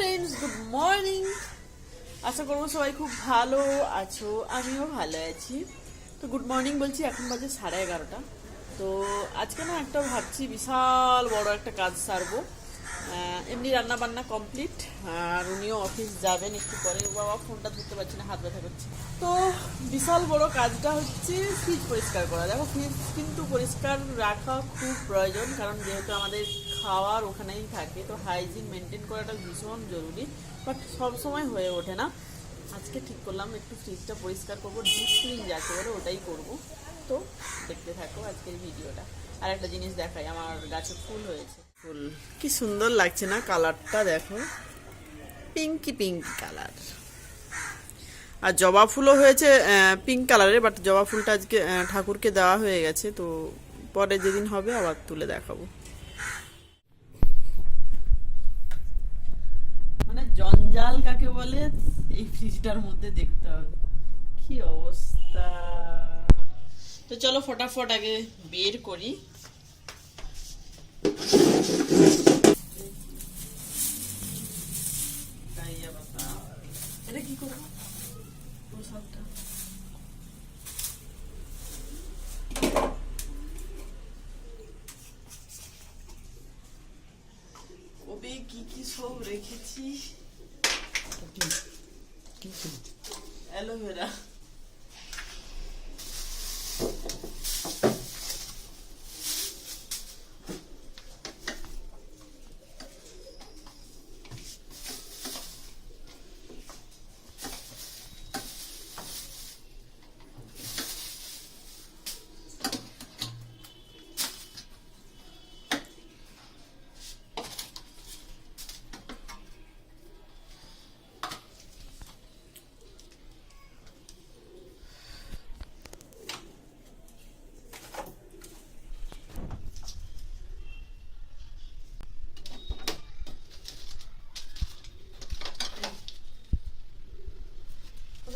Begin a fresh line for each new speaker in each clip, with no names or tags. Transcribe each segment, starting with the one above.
Friends good morning আশা করব সবাই খুব ভালো আছো, আমিও ভালো আছি। তো গুড মর্নিং বলছি, এখন বাজে সাড়ে এগারোটা। তো আজকে না একটা ভাবছি, বিশাল বড় একটা কাজ সারবো। এমনি রান্না বান্না কমপ্লিট আর উনিও অফিস যাবেন একটু পরে। বাবা ফোনটা ধরতে পারছি না, হাত ব্যথা করছে। তো বিশাল বড় কাজটা হচ্ছে ফ্রিজ পরিষ্কার করা। দেখো ফ্রিজ কিন্তু পরিষ্কার রাখা খুব প্রয়োজন, কারণ যেহেতু আমাদের খাওয়ার ওখানেই থাকে। তো হাইজিন মেনটেন করাটা ভীষণ জরুরি বাট সব সময় হয়ে ওঠে না। আজকে ঠিক করলাম, একটু ফ্রিজটা পরিষ্কার করব ডিপ ক্লিন যাকে বলে ওটাই করব। তো দেখতে থাকো আজকের ভিডিওটা আর একটা জিনিস দেখাই, আমার গাছে ফুল হয়েছে। ফুল। কি সুন্দর লাগছে না কালারটা দেখো। পিঙ্কি পিঙ্কি কালার আর জবা ফুলও হয়েছে পিঙ্ক কালারের বাট জবা ফুলটা আজকে ঠাকুরকে দেওয়া হয়ে গেছে, তো পরে যেদিন হবে আবার তুলে দেখাবো। জঞ্জাল কাকে বলে? এই ফ্রিজটার মধ্যে দেখতে হবে। কি অবস্থা? তো চলো ফটাফট আগে বের করি।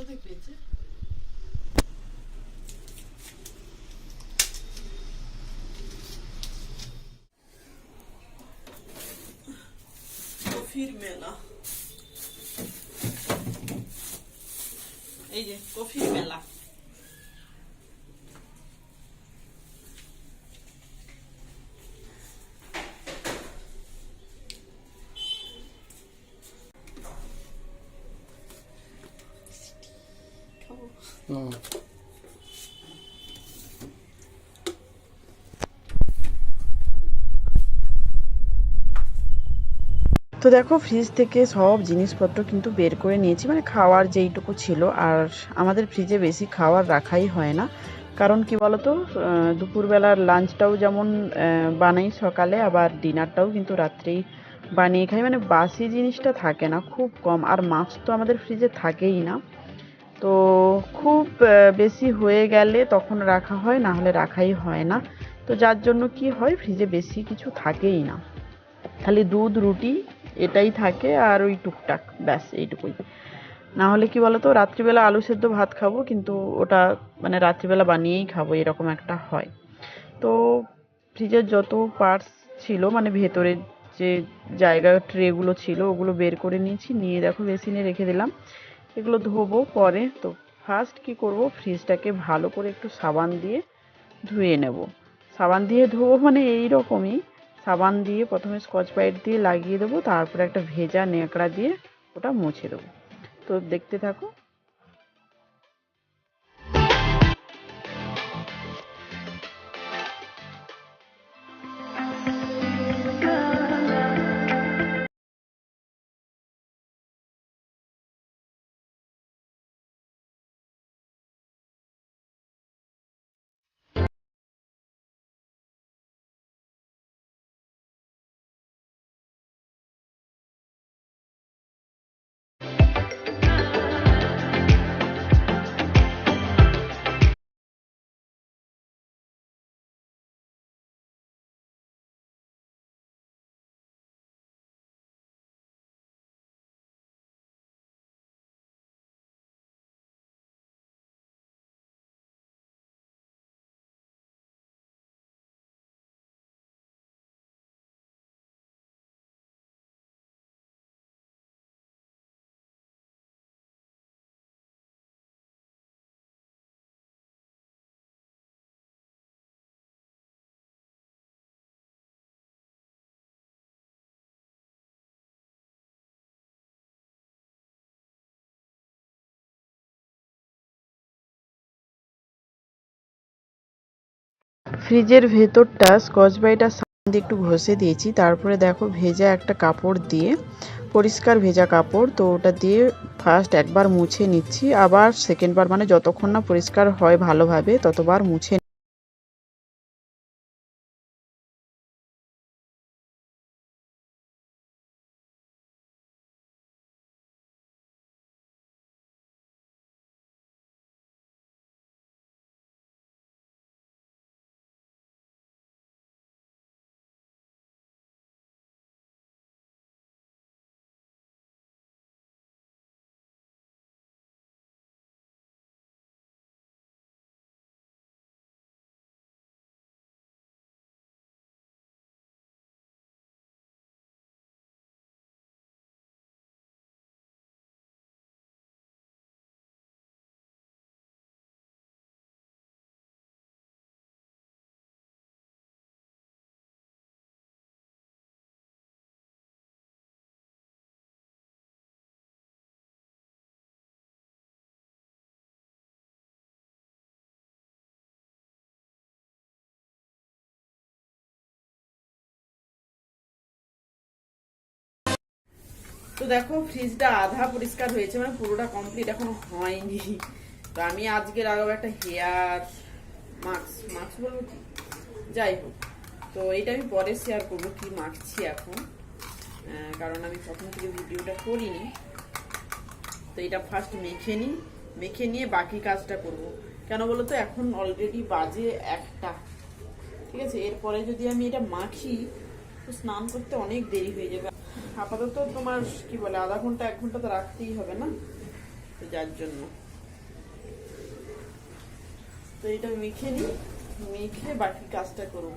Kızıl lá Confirmela. Ege, confirmela. তো দেখো ফ্রিজ থেকে সব জিনিসপত্র কিন্তু বের করে নিয়েছি। মানে খাওয়ার যেইটুকু ছিল, আর আমাদের ফ্রিজে বেশি খাওয়ার রাখাই হয় না। কারণ কি বলতো দুপুরবেলার লাঞ্চটাও যেমন বানাই সকালে, আবার ডিনারটাও কিন্তু রাত্রেই বানিয়ে খাই। মানে বাসি জিনিসটা থাকে না, খুব কম। আর মাছ তো আমাদের ফ্রিজে থাকেই না। তো খুব বেশি হয়ে গেলে তখন রাখা হয় না হলে রাখাই হয় না। তো যার জন্য কি হয় ফ্রিজে বেশি কিছু থাকেই না। খালি দুধ, রুটি এটাই থাকে আর ওই টুকটাক, ব্যাস এইটুকুই। না হলে কি বলতো, রাত্রিবেলা আলু সেদ্ধ ভাত খাব, কিন্তু ওটা মানে রাত্রিবেলা বানিয়েই খাব, এরকম একটা হয়। তো ফ্রিজের যত পার্টস ছিল মানে ভেতরের যে জায়গা ট্রেগুলো ছিল, ওগুলো বের করে নিয়েছি। নিয়ে দেখো বেসিনে রেখে দিলাম। এগুলো ধোবো পরে। তো ফার্স্ট কি করব? ফ্রিজটাকে ভালো করে একটু সাবান দিয়ে ধুয়ে নেব। সাবান দিয়ে ধোবো মানে এই রকমই সাবান দিয়ে প্রথমে স্কচ ব্রাইট দিয়ে লাগিয়ে দেবো, তারপরে একটা ভেজা ন্যাকড়া দিয়ে ওটা মুছে দেবো। তো দেখতে থাকো। ফ্রিজের ভেতরটা স্কচ ব্রাইটার সামনে দিয়ে একটু ঘষে দিয়েছি। তারপরে দেখো ভেজা একটা কাপড় দিয়ে, পরিষ্কার ভেজা কাপড়, তো ওটা দিয়ে ফার্স্ট একবার মুছে নিচ্ছি। আবার সেকেন্ডবার মানে যতক্ষণ না পরিষ্কার হয় ভালোভাবে, ততবার মুছে তো দেখো ফ্রিজটা আধা পরিষ্কার হয়েছে মানে পুরোটা কমপ্লিট এখনও হয়নি। তো আমি আজকে লাগাবো একটা হেয়ার মাস্ক মাস্ক বলব কি? যাই হোক, তো এটা আমি পরে শেয়ার করব কি মাখছি এখন। কারণ আমি প্রথম থেকে ভিডিওটা করিনি। তো এটা ফার্স্ট মেখে নিই, মেখে নিয়ে বাকি কাজটা করব। কেন বলো তো এখন অলরেডি বাজে একটা। ঠিক আছে? এরপরে যদি আমি এটা মাখি, তো স্নান করতে অনেক দেরি হয়ে যাবে। আপাতত তোমার কি বলে, আধা ঘণ্টা, এক ঘণ্টা তো রাখতেই হবে না? তো যার জন্য। তো এটা মেখে নিই মেখে বাকি কাজটা করব।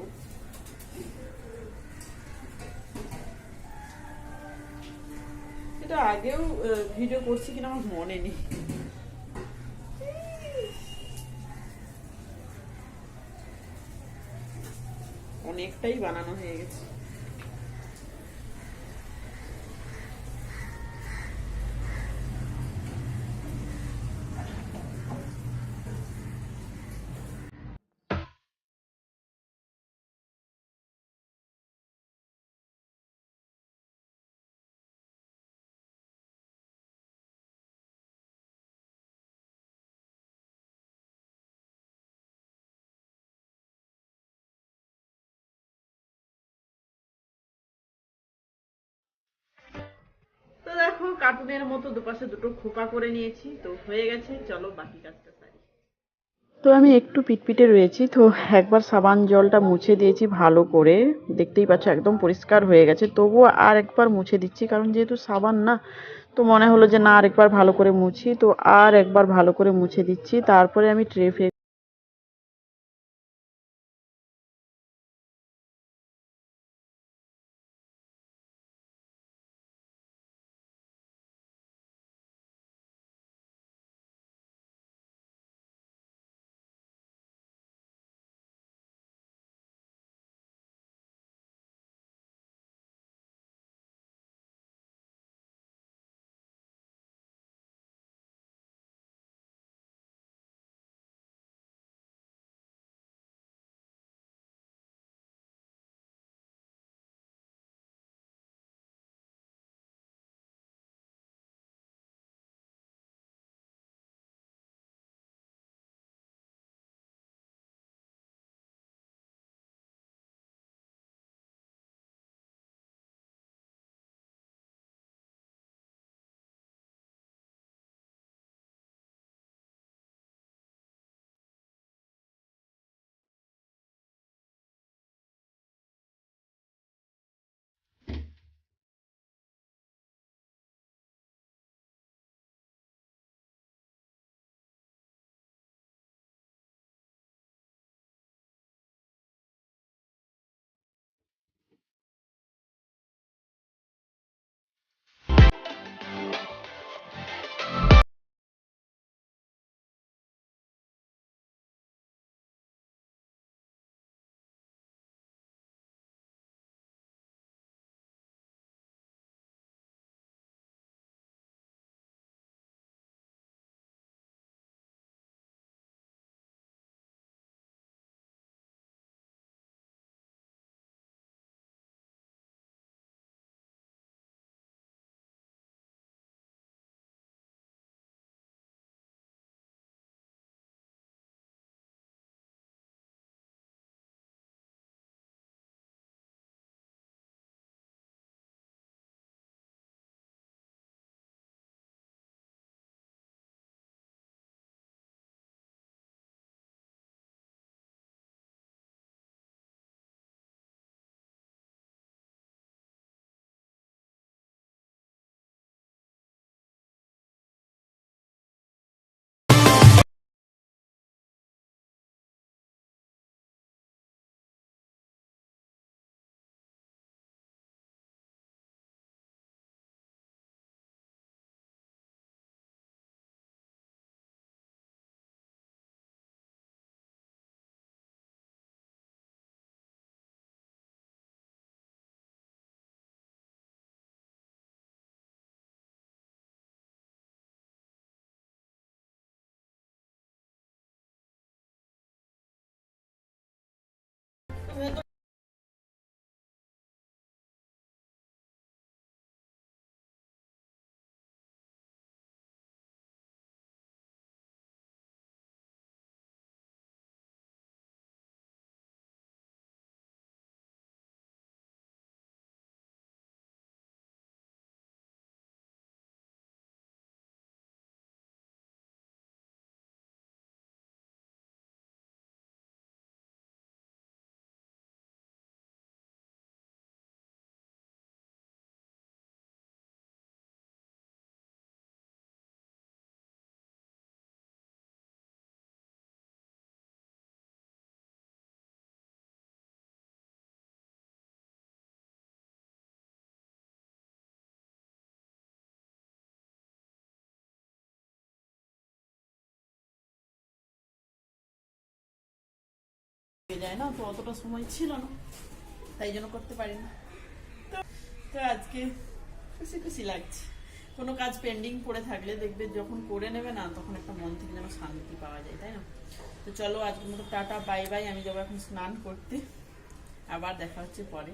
এটা আগেও ভিডিও করছি কিনা আমার মনে নেই। অনেকটাই বানানো হয়ে গেছে। দেখো, কার্টুনের মতো দুপাশে দুটো খোপা করে নিয়েছি, তো হয়ে গেছে, চলো বাকি কাজটা তো আমি একটু পিটপিটে রয়েছি, তো একবার সাবান জলটা মুছে দিয়েছি ভালো করে। দেখতেই পাচ্ছ, একদম পরিষ্কার হয়ে গেছে। তবুও আর একবার মুছে দিচ্ছি, কারণ যেহেতু সাবান না, তো মনে হলো যে না, আরেকবার ভালো করে মুছি। তো আর একবার ভালো করে মুছে দিচ্ছি। তারপরে আমি ট্রে হয়ে যায় না, তো অতটা সময় ছিল না, তাই জন্য করতে পারি না। তো আজকে খুশি খুশি লাগছে। কোনো কাজ পেন্ডিং পড়ে থাকলে দেখবে যখন করে নেবে না, তখন একটা মন থেকে যেন শান্তি পাওয়া যায়, তাই না? তো চলো আজকের মতো টাটা বাই বাই আমি যাব এখন স্নান করতে। আবার দেখা হচ্ছে পরে।